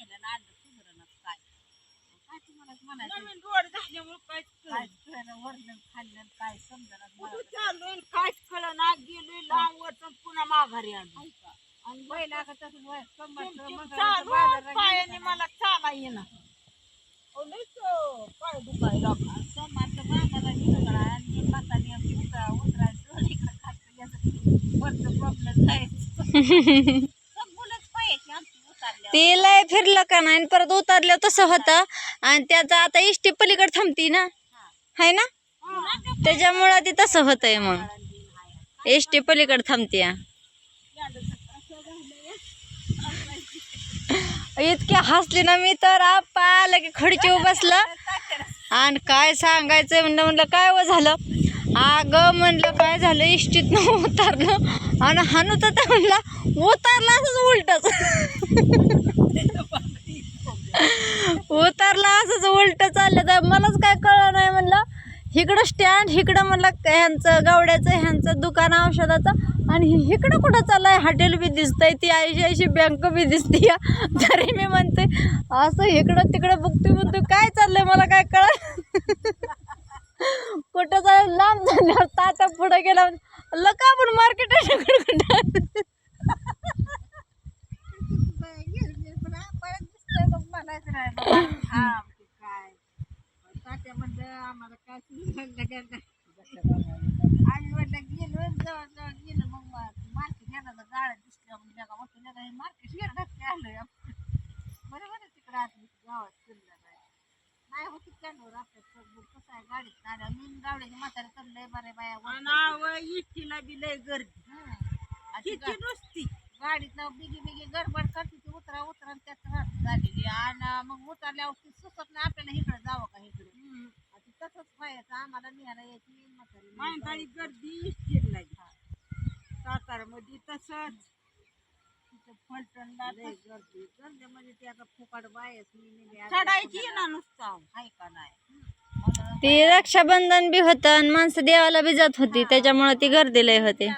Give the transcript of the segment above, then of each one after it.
आणलं सुधारणच काय. काय तुम्हाला म्हणायचं? नवीन रोड झाल्यामुळे काहीच काय कळलं? कळलं? वरलं खाल्लं काय समजणार चाललोय कळलं? ना गेलोय लांब वरचं पुन्हा माघारी आलो. आणि पहिला का तसं वय बाजारात पायाने मला चाला अं, पाय दुखायला बाजारात गेलं का आणि आपली उतरा उतरायचं वरचं प्रॉब्लेम जायचं ते लय फिरलं का नाही आणि परत उतरलं तसं होतं. आणि त्याचं आता इष्टी पलीकडे थांबती ना. हाय ना? त्याच्यामुळं ते तसं होतंय मग. एसटी पलीकडे थांबते इतके हसली ना मी तर. आप्पा आलं की खडची बसलं. आणि काय सांगायचं म्हणलं म्हणलं काय व झालं? अगं म्हणलं काय झालं इष्टीत उतारलं. आणि हानू तर म्हणला उतारला असंच उलटच. उतारला असंच उलट चाललं. तर मलाच काय कळलं नाही म्हणलं. इकडं स्टँड इकडं म्हणलं ह्यांचं गावड्याचं ह्यांचं दुकान औषधाचं. आणि इकडं कुठं चाललंय? हॉटेल बी दिसतंय ती आयशी आयशी बँक बी दिसते. तरी मी म्हणते असं इकडं तिकडं बघते म्हणतो काय चाललंय? मला काय कळलं? कुठं जरा लांब झाल्यावर तात्या पुढे गेला लका आपण मार्केट दिसतंय म्हणायचं हा, काय. तात्या म्हणलं आम्हाला काय सुचलं गेलं आम्ही म्हटलं गेलो जवळ जवळ गेलो मग मार्केट येणार गाड्या दिसल्या मग नका म्हटलं नका हे मार्केट येणार आलोय आपण बरोबर आहे तिकडं आत गावात फिरलं नाही नाही होती कॅनवर आपल्या चौकबूक कसं आहे गाडीत आल्या मी गावड्याची म्हातारी तर लय बरे बाया आणि आवं, इष्टीला बी लय गर्दी. किती नुसती. गाडीतनं बिगी बिगी गडबड करते ती उतरा उतरा त्यात झालेली आणि मग उतरल्यावर ती सुचत नाही आपल्याला इकडे जावं का इकडे. तसंच व्हायचं आम्हाला निघायला यायची म्हातारी गर्दी इष्टीला सातारा मध्ये तसंच. लय गर्दी. ते आता फुकाट बायच मी निघे चढायची ना नुसतं. आहे का नाही? म्हणून ती रक्षाबंधन बी होतं आणि माणसं देवाला बी जात होती. त्याच्यामुळे ती गर्दी लय होते.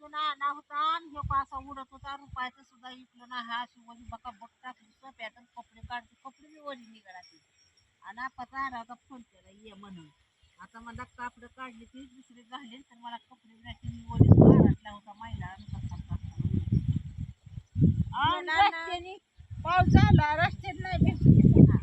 इकलून आणला होता आणि हे पासा उडत होता रुपयाचा सुद्धा इकलून हा शिवली बका बघता फुसं पॅटर्न कपडे काढते कपडे मी वरी निघाला आणि पता राहता फोन केला ये म्हणून. आता मला कापडं काढले ती दुसरे झाले तर मला कपडे मी ओली घरातला होता महिला पाऊस झाला रस्त्यात नाही भेटला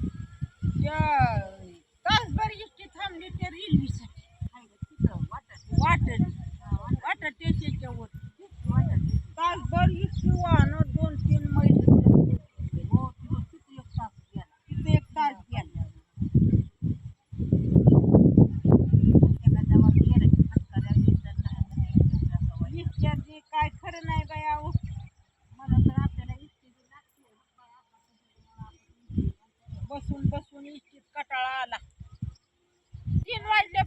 कंटाळा आला तीन वाजले